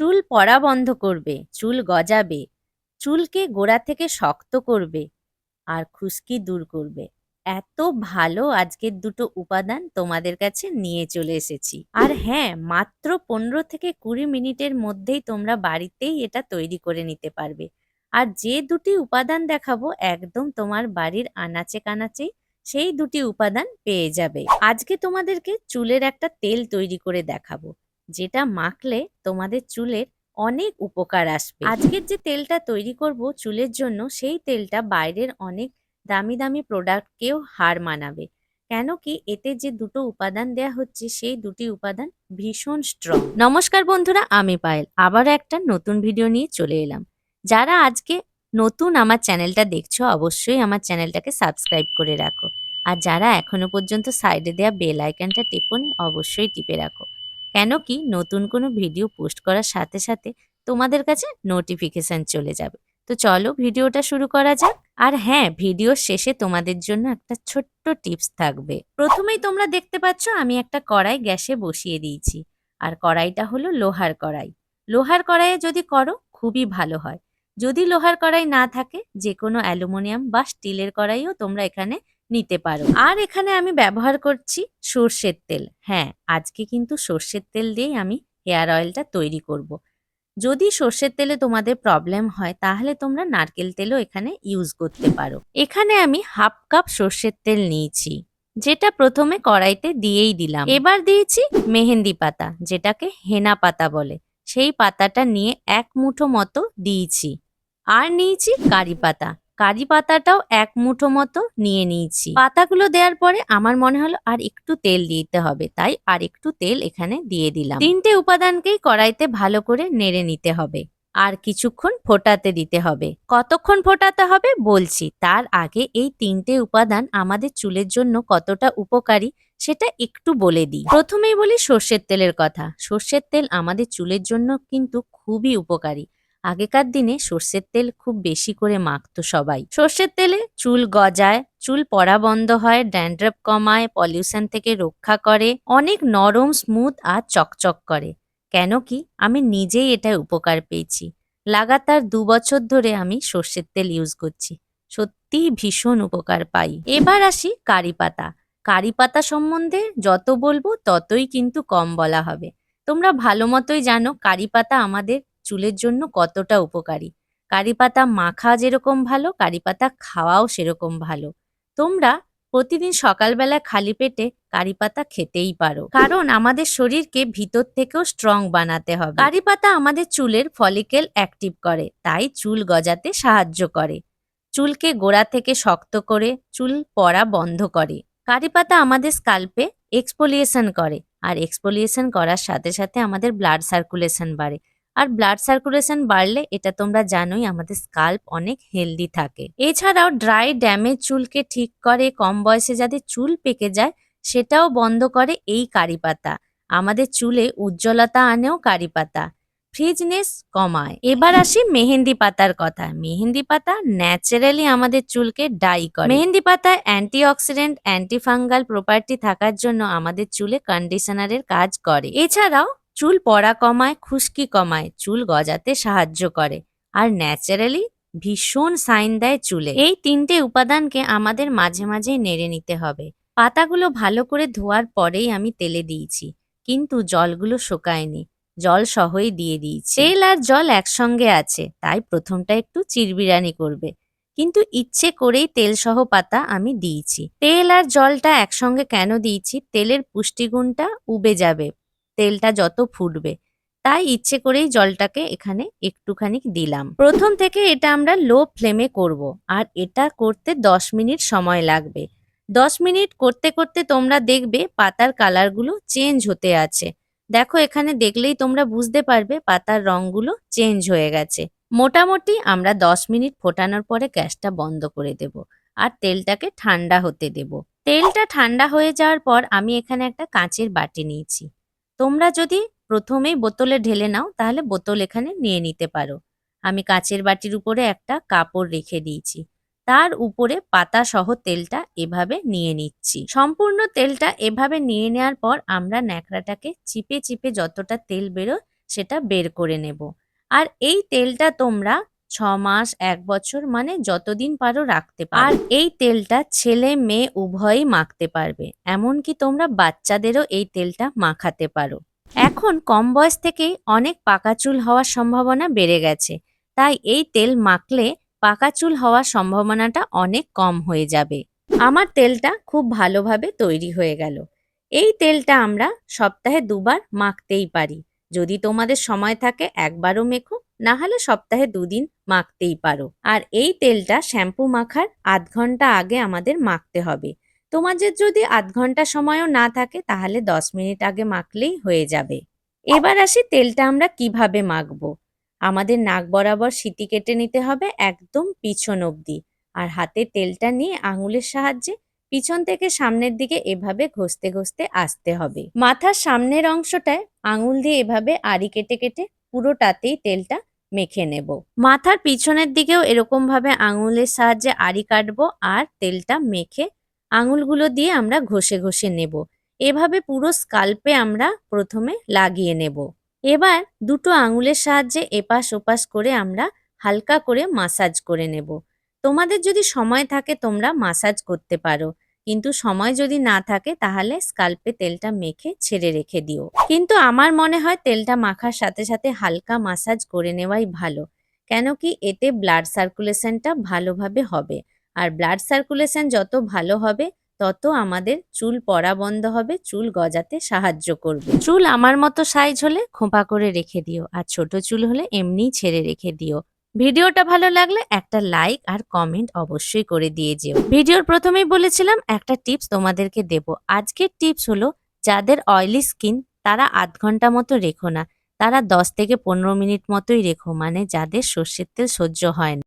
চুল পড়া বন্ধ করবে, চুল গজাবে, চুলকে গোড়া থেকে শক্ত করবে আর খুশকি দূর করবে। এত ভালো আজকের দুটো উপাদান তোমাদের কাছে নিয়ে চলে এসেছি। আর হ্যাঁ মাত্র পনেরো থেকে কুড়ি মিনিটের মধ্যেই তোমরা বাড়িতেই এটা তৈরি করে নিতে পারবে। আর যে দুটি উপাদান দেখাবো একদম তোমার বাড়ির আনাচে কানাচেই সেই দুটি উপাদান পেয়ে যাবে। আজকে তোমাদেরকে চুলের একটা তেল তৈরি করে দেখাবো। যেটা মাখলে তোমাদের চুলের অনেক উপকার আসবে। আজকের যে তেলটা তৈরি করব চুলের জন্য সেই তেলটা বাইরের অনেক দামি দামি প্রোডাক্টকেও হার মানাবে। কেন কি এতে যে দুটো উপাদান দেয়া হচ্ছে সেই দুটি উপাদান ভীষণ স্ট্রং নমস্কার বন্ধুরা আমি পায়েল। আবারও একটা নতুন ভিডিও নিয়ে চলে এলাম। যারা আজকে নতুন আমার চ্যানেলটা দেখছ অবশ্যই আমার চ্যানেলটাকে সাবস্ক্রাইব করে রাখো। আর যারা এখনও পর্যন্ত সাইডে দেওয়া বেল আইকনটা টেপনি অবশ্যই টিপে রাখো। কেন কি নতুন কোনো ভিডিও পোস্ট করার সাথে সাথে তোমাদের কাছে নোটিফিকেশন চলে যাবে। তো চলো ভিডিওটা শুরু করা যাক। আর হ্যাঁ ভিডিওর শেষে তোমাদের জন্য একটা ছোট্ট টিপস থাকবে। প্রথমেই তোমরা দেখতে পাচ্ছ আমি একটা কড়াই গ্যাসে বসিয়ে দিয়েছি। আর কড়াইটা হলো লোহার কড়াই। লোহার কড়াইয়ে যদি করো, খুবই ভালো হয়। যদি লোহার কড়াই না থাকে যে কোনো অ্যালুমিনিয়াম বা স্টিলের কড়াইও তোমরা এখানে নিতে পারো। আর এখানে আমি ব্যবহার করছি সর্ষের তেল। হ্যাঁ আজকে কিন্তু সর্ষের তেল দিয়েই আমি হেয়ার অয়েলটা তৈরি করব। যদি সর্ষের তেলে তোমাদের প্রবলেম হয়, তাহলে তোমরা নারকেল তেলও এখানে ইউজ করতে পারো। এখানে আমি হাফ কাপ সর্ষের তেল নিয়েছি, যেটা প্রথমে কড়াইতে দিয়েই দিলাম। এবার দিয়েছি মেহেন্দি পাতা, যেটাকে হেনা পাতা বলে। সেই পাতাটা নিয়ে এক মুঠো মতো দিয়েছি। আর নিয়েছি কারি পাতা। কারি পাতাটাও এক মুঠো মতো নিয়ে নিয়েছি। পাতাগুলো দেওয়ার পরে আমার মনে হলো আর একটু তেল দিতে হবে, তাই আর একটু তেল এখানে দিয়ে দিলাম। তিনটে উপাদানকেই কড়াইতে ভালো করে নেড়ে নিতে হবে আর কিছুক্ষণ ফোটাতে দিতে হবে। কতক্ষণ ফোটাতে হবে বলছি, তার আগে এই তিনটে উপাদান আমাদের চুলের জন্য কতটা উপকারী সেটা একটু বলে দিই। প্রথমেই বলি সর্ষের তেলের কথা। সর্ষের তেল আমাদের চুলের জন্য কিন্তু খুবই উপকারী। আগেকার দিনে সর্ষের তেল খুব বেশি করে মাখতো সবাই। সর্ষের তেলে চুল গজায়, চুল পড়া বন্ধ হয়, ড্যান্ড্রফ কমায়, পলিউশন থেকে রক্ষা করে, অনেক নরম, স্মুথ আর চকচক করে। কেন কি আমি নিজেই এটায় উপকার পেয়েছি। লাগাতার দু বছর ধরে আমি সর্ষের তেল ইউজ করছি। সত্যিই ভীষণ উপকার পাই। এবার আসি কারি পাতা। কারি পাতা সম্বন্ধে যত বলব ততই কিন্তু কম বলা হবে। তোমরা ভালো মতোই জানো কারি পাতা আমাদের চুলের জন্য কতটা উপকারী। কারি পাতা মাখা যেরকম ভালো, কারি পাতা খাওয়াও সেরকম ভালো। তোমরা প্রতিদিন সকালবেলা খালি পেটে কারি পাতা খেতেই পারো। কারণ আমাদের শরীরকে ভিতর থেকেও স্ট্রং বানাতে হবে। কারি পাতা আমাদের চুলের ফলিকেল অ্যাক্টিভ করে, তাই চুল গজাতে সাহায্য করে। চুলকে গোড়া থেকে শক্ত করে, চুল পড়া বন্ধ করে। কারি পাতা আমাদের স্কাল্পে এক্সপোলিয়েশন করে, আর এক্সপোলিয়েশন করার সাথে সাথে আমাদের ব্লাড সার্কুলেশন বাড়ে। আর ব্লাড সার্কুলেশন বাড়লে এটা তোমরা জানোই, আমাদের স্কাল্প অনেক হেলদি থাকে। এছাড়াও ড্রাই ড্যামেজ চুলকে ঠিক করে, কম বয়সে যাদের চুল পেকে যায়, সেটাও বন্ধ করে এই কারি পাতা। আমাদের চুলে উজ্জ্বলতা আনেও কারি পাতা। ফ্রিজনেস কমায়। এবার আসি মেহেন্দি পাতার কথা। মেহেন্দি পাতা ন্যাচারালি আমাদের চুলকে ডাই করে। মেহেন্দি পাতায় অ্যান্টিঅক্সিডেন্ট অ্যান্টিফাঙ্গাল প্রপার্টি থাকার জন্য আমাদের চুলে কন্ডিশনারের কাজ করে। এছাড়াও চুল পড়া কমায়, খুশকি কমায়, চুল গজাতে সাহায্য করে। আর ন্যাচারালি ভীষণ সাইন দেয় চুলে। এই তিনটে উপাদানকে আমাদের মাঝে মাঝেই নেড়ে নিতে হবে। পাতাগুলো ভালো করে ধোয়ার পরেই আমি তেলে দিয়েছি, কিন্তু জলগুলো শোকায়নি। জল সহই দিয়ে দিয়েছি। তেল আর জল একসঙ্গে আছে, তাই প্রথমটা একটু চিরবিরানি করবে। কিন্তু ইচ্ছে করেই তেল সহ পাতা আমি দিয়েছি। তেল আর জলটা একসঙ্গে কেন দিয়েছি? তেলের পুষ্টিগুণটা উবে যাবে। তেলটা যত ফুটবে। তাই ইচ্ছে করেই জলটাকে এখানে একটুখানি দিলাম। প্রথম থেকে এটা আমরা লো ফ্লেমে করব আর এটা করতে দশ মিনিট সময় লাগবে। দশ মিনিট করতে করতে তোমরা দেখবে পাতার কালারগুলো চেঞ্জ হতে আছে। দেখো এখানে দেখলেই তোমরা বুঝতে পারবে পাতার রঙগুলো চেঞ্জ হয়ে গেছে। মোটামুটি আমরা দশ মিনিট ফোটানোর পরে গ্যাসটা বন্ধ করে দেব আর তেলটাকে ঠান্ডা হতে দেব। তেলটা ঠান্ডা হয়ে যাওয়ার পর আমি এখানে একটা কাঁচের বাটি নিয়েছি। তোমরা যদি প্রথমেই বোতলে ঢেলে নাও, তাহলে বোতল এখানে নিয়ে নিতে পারো। আমি কাঁচের বাটির উপরে একটা কাপড় রেখে দিয়েছি। তার উপরে পাতা সহ তেলটা এভাবে নিয়ে নিচ্ছি। সম্পূর্ণ তেলটা এভাবে নিয়ে নেওয়ার পর আমরা ন্যাকড়াটাকে চিপে চিপে যতটা তেল বেরোয় সেটা বের করে নেব। আর এই তেলটা তোমরা ছ মাস এক বছর মানে যতদিন পারো রাখতে পারো। আর এই তেলটা ছেলে, মেয়ে উভয়ই মাখতে পারবে। এমনকি তোমরা বাচ্চাদেরও এই তেলটা মাখাতে পারো। এখন কম বয়স থেকেই অনেক পাকা চুল হওয়ার সম্ভাবনা বেড়ে গেছে। তাই এই তেল মাখলে পাকা চুল হওয়ার সম্ভাবনাটা অনেক কম হয়ে যাবে। আমার তেলটা খুব ভালোভাবে তৈরি হয়ে গেল। এই তেলটা আমরা সপ্তাহে দুবার মাখতেই পারি। যদি তোমাদের সময় থাকে, একবারও মেখো না হলে সপ্তাহে দুদিন মাখতেই পারো। আর এই তেলটা শ্যাম্পু মাখার আধ ঘণ্টা আগে আমাদের মাখতে হবে। তোমাদের যদি আধ ঘণ্টা সময়ও না থাকে, তাহলে দশ মিনিট আগে মাখলেই হয়ে যাবে। এবার আসি তেলটা আমরা কীভাবে মাখবো। আমাদের নাক বরাবর সিটি কেটে নিতে হবে একদম পিছন অবধি। আর হাতে তেলটা নিয়ে আঙুলের সাহায্যে পিছন থেকে সামনের দিকে এভাবে ঘষতে ঘষতে আসতে হবে। মাথার সামনের অংশটায় আঙুল দিয়ে এভাবে আড়ি কেটে কেটে পুরোটাতেই তেলটা মেখে নেব। মাথার পিছনের দিকেও এরকম ভাবে আঙুলের সাহায্যে আড়ি কাটবো আর তেলটা মেখে আঙুলগুলো দিয়ে আমরা ঘষে ঘষে নেব। এভাবে পুরো স্কাল্পে আমরা প্রথমে লাগিয়ে নেব। এবার দুটো আঙুলের সাহায্যে এপাশ ওপাশ করে আমরা হালকা করে মাসাজ করে নেব। তোমাদের যদি সময় থাকে তোমরা মাসাজ করতে পারো। কিন্তু সময় যদি না থাকে তাহলে স্কাল্পে তেলটা মেখে ছেড়ে রেখে দিও। কিন্তু আমার মনে হয় তেলটা মাখার সাথে সাথে হালকা মাসাজ করে নেওয়াই ভালো। কেন কি এতে ব্লাড সার্কুলেশনটা ভালোভাবে হবে। আর ব্লাড সার্কুলেশন যত ভালো হবে, তত আমাদের চুল পড়া বন্ধ হবে, চুল গজাতে সাহায্য করবে। চুল আমার মতো সাইজ হলে খোঁপা করে রেখে দিও, আর ছোট চুল হলে এমনিই ছেড়ে রেখে দিও। ভিডিওটা ভালো লাগলে একটা লাইক আর কমেন্ট অবশ্যই করে দিয়ে যেও। ভিডিওর প্রথমেই বলেছিলাম একটা টিপস তোমাদেরকে দেব। আজকের টিপস হলো, যাদের অয়েলি স্কিন তারা আধ ঘণ্টা মতো রেখো না। তারা দশ থেকে পনেরো মিনিট মতোই রেখো মানে যাদের সর্ষের তেল সহ্য হয় না।